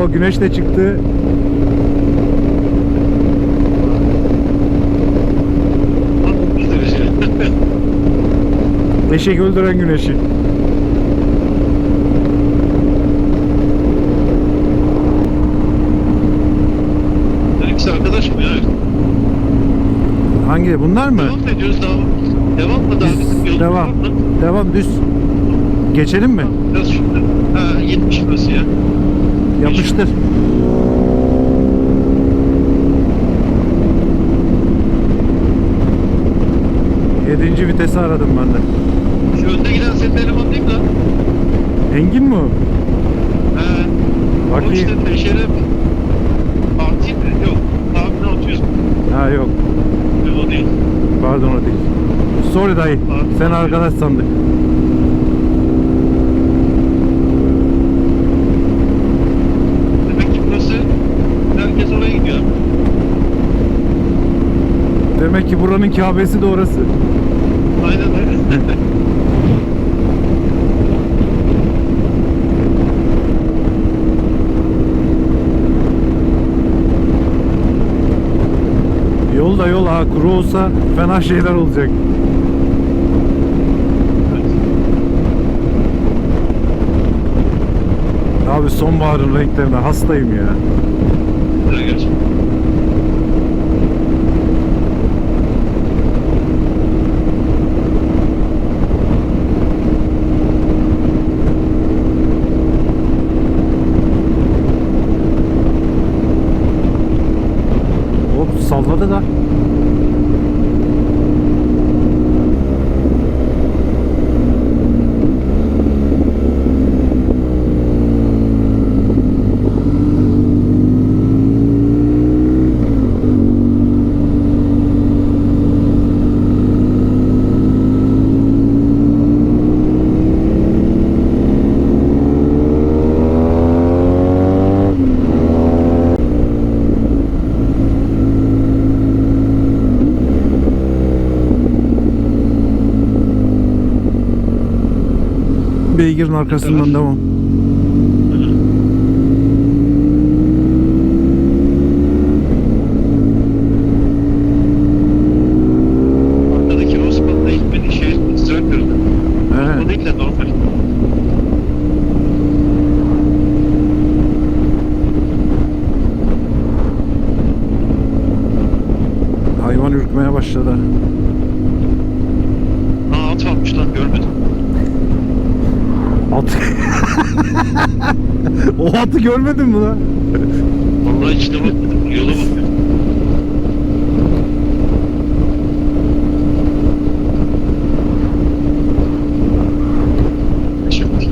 Oo güneş de çıktı. Bak 30 derece. Eşek öldüren güneşi. Hepsi arkadaş mı ya? Hangi? Bunlar mı? Devam mı ediyoruz daha? Devam mı daha bizim yolumuz devam. Devam düz. Geçelim mi? Biraz şurada. Ha 70 burası ya. Yapıştır. Yedinci vitesi aradım ben de. Şu önde giden senin eleman değil mi lan? Engin mi o? He. O Bakayım. işte teşere mi? Yok. Tahmin 600 Ha yok. Yok o değil. Pardon o değil. Sorry dayı. Pardon. Sen arkadaş sandık. Demek ki burası herkes oraya gidiyor. Demek ki buranın Kabe'si de orası. Aynen öyle. Yol da yol ha kuru olsa fena şeyler olacak. Abi sonbaharın renklerine hastayım ya. Gerçekten. Hop salladı da. Beygirin arkasından Evet. devam. o atı görmedin mi lan? Vallahi içine bakmadım. Yola bakıyorum. Şimdi.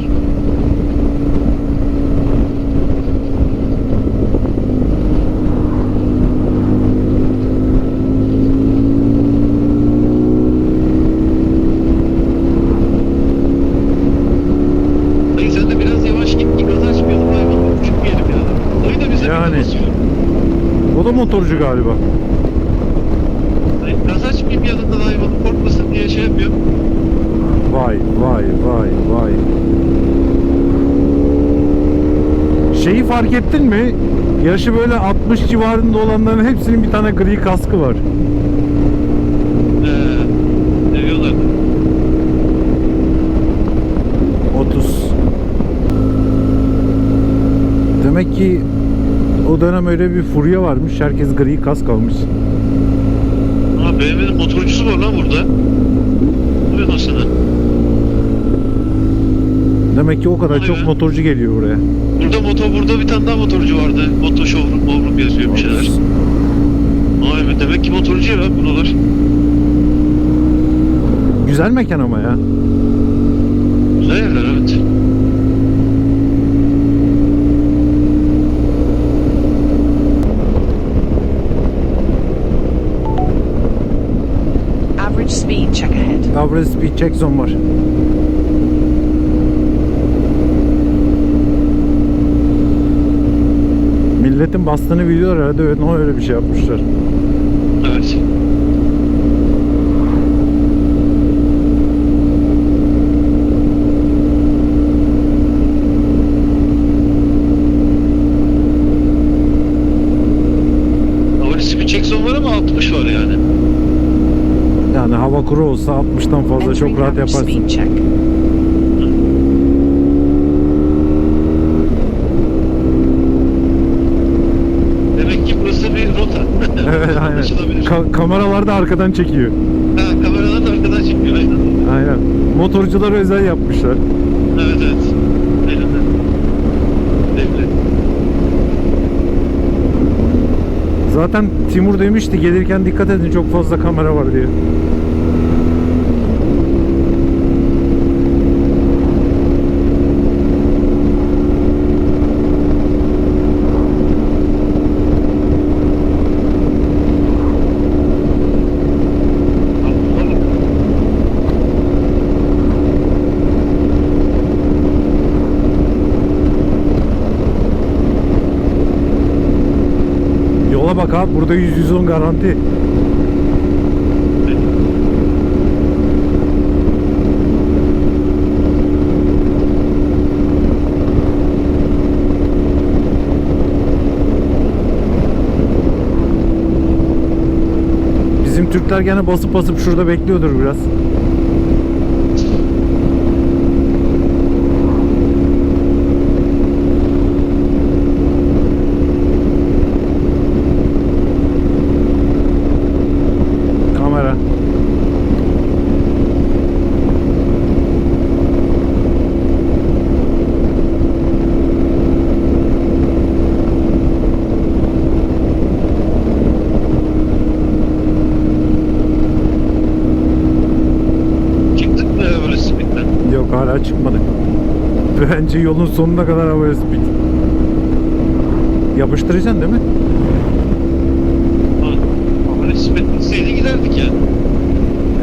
Dayı sen de biraz yavaş git ki gaz açmayalım hayvanı uçurmayalım ya. Dayı da bize Yani. bir basıyor. O da motorcu galiba. Gaz açmayayım yanında da hayvanı korkmasın diye şey yapıyor. Vay vay vay vay. Şeyi fark ettin mi? Yaşı böyle 60 civarında olanların hepsinin bir tane gri kaskı var. Ee, seviyorlar. 30. Demek ki o dönem öyle bir furya varmış. Herkes gri kask almış. Aa BMW'nin motorcusu var lan burada. Buyurun aslında. Demek ki o kadar Vay çok be. motorcu geliyor buraya. Burada motor burada bir tane daha motorcu vardı. Moto showroom, showroom yazıyor bir şeyler. Vay be demek ki motorcu ya buralar. Güzel mekan ama ya. Güzel yerler evet. Average speed ahead. Average speed check zone var. Milletin bastığını biliyorlar herhalde öyle, öyle bir şey yapmışlar. Evet. 60 var yani. Yani hava kuru olsa 60'tan fazla çok rahat yaparsın. Demek ki burası bir rota. Evet aynen. Ka- kameralar da arkadan çekiyor. ha, kameralar da arkadan çekiyor. Aynen. Aynen. Motorculara özel yapmışlar. Evet evet. Aynen. Devlet. Zaten Timur demişti gelirken dikkat edin çok fazla kamera var diye. Allah'ım. Yola bak abi burada 100-110 garanti. Bizim Türkler gene basıp basıp şurada bekliyordur biraz. Kamera. Çıktık mı böyle simitten? Yok hala çıkmadık. Bence yolun sonuna kadar havaya speed. Yapıştıracaksın değil mi? Ha. Ama simit seyri giderdik ya.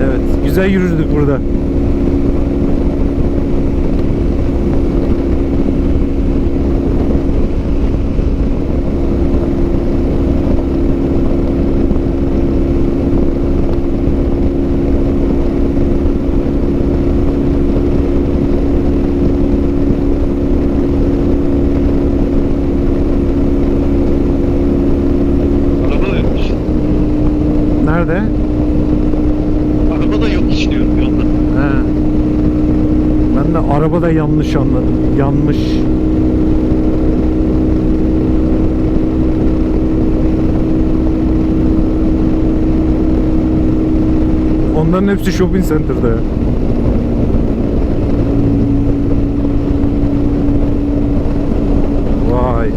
Evet. Güzel yürüdük burada. Araba da yokmuş. Nerede? Araba da yok hiç diyorum yolda. He. Ben de arabada yanlış anladım. Yanlış. Onların hepsi shopping center'da ya. Vay.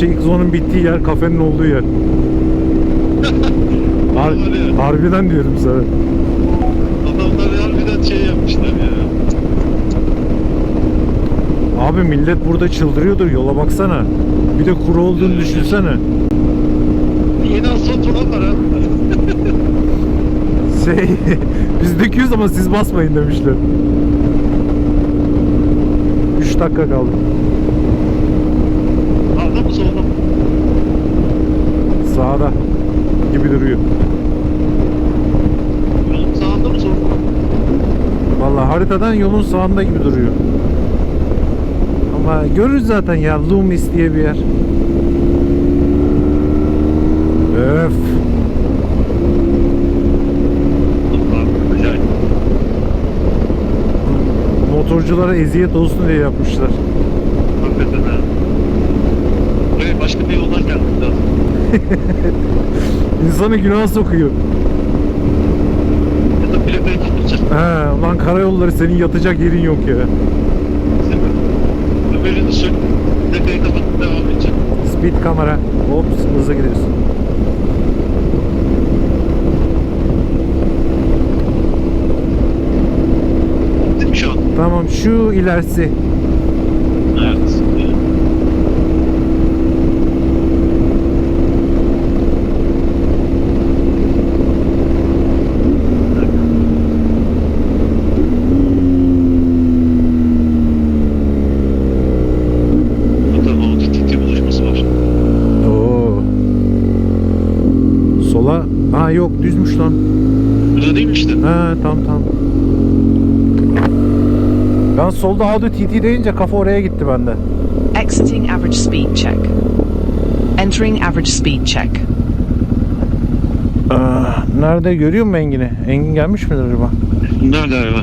Check Zone'un bittiği yer kafenin olduğu yer. Har- harbiden diyorum sana. Adamlar harbiden şey yapmışlar ya. Abi millet burada çıldırıyordur yola baksana. Bir de kuru olduğunu Evet. düşünsene. Yeni asfalt falan var ha. Şey biz döküyoruz ama siz basmayın demişler. 3 dakika kaldı. Sağda mı solda mı? Sağda gibi duruyor. Yolun sağında mı solda mı? Vallahi haritadan yolun sağında gibi duruyor. Ama görürüz zaten ya Loomis diye bir yer. Öf. Motorculara eziyet olsun diye yapmışlar. Hakikaten ha. Buraya başka bir yoldan geldik lazım. İnsanı günaha sokuyor. Plakayı tutacak. He, lan karayolları senin yatacak yerin yok ya. Speed kamera. Ops hızlı gidiyorsun. Tamam şu ilerisi. He tamam tamam. Ben solda Audi TT deyince kafa oraya gitti bende. Exiting average speed check. Entering average speed check. Ah, nerede görüyor musun Engin'i? Engin gelmiş midir acaba? Nerede galiba?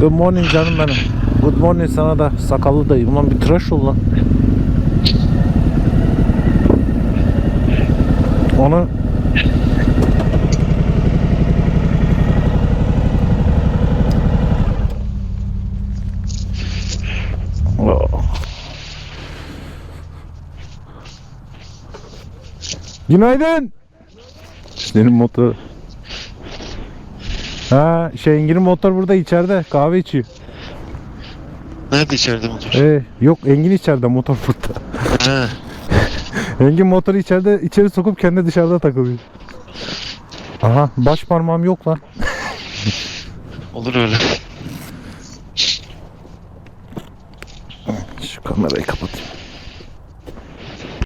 Good morning canım benim. Good morning sana da sakallı dayı. Ulan bir tıraş ol lan. Onu. Günaydın. Senin motor. Ha, şey Engin'in motor burada içeride kahve içiyor. Nerede içeride motor? Ee, yok Engin içeride motor burada. He. Engin motoru içeride içeri sokup kendi dışarıda takılıyor. Aha baş parmağım yok lan. Olur öyle. Şu kamerayı kapatayım.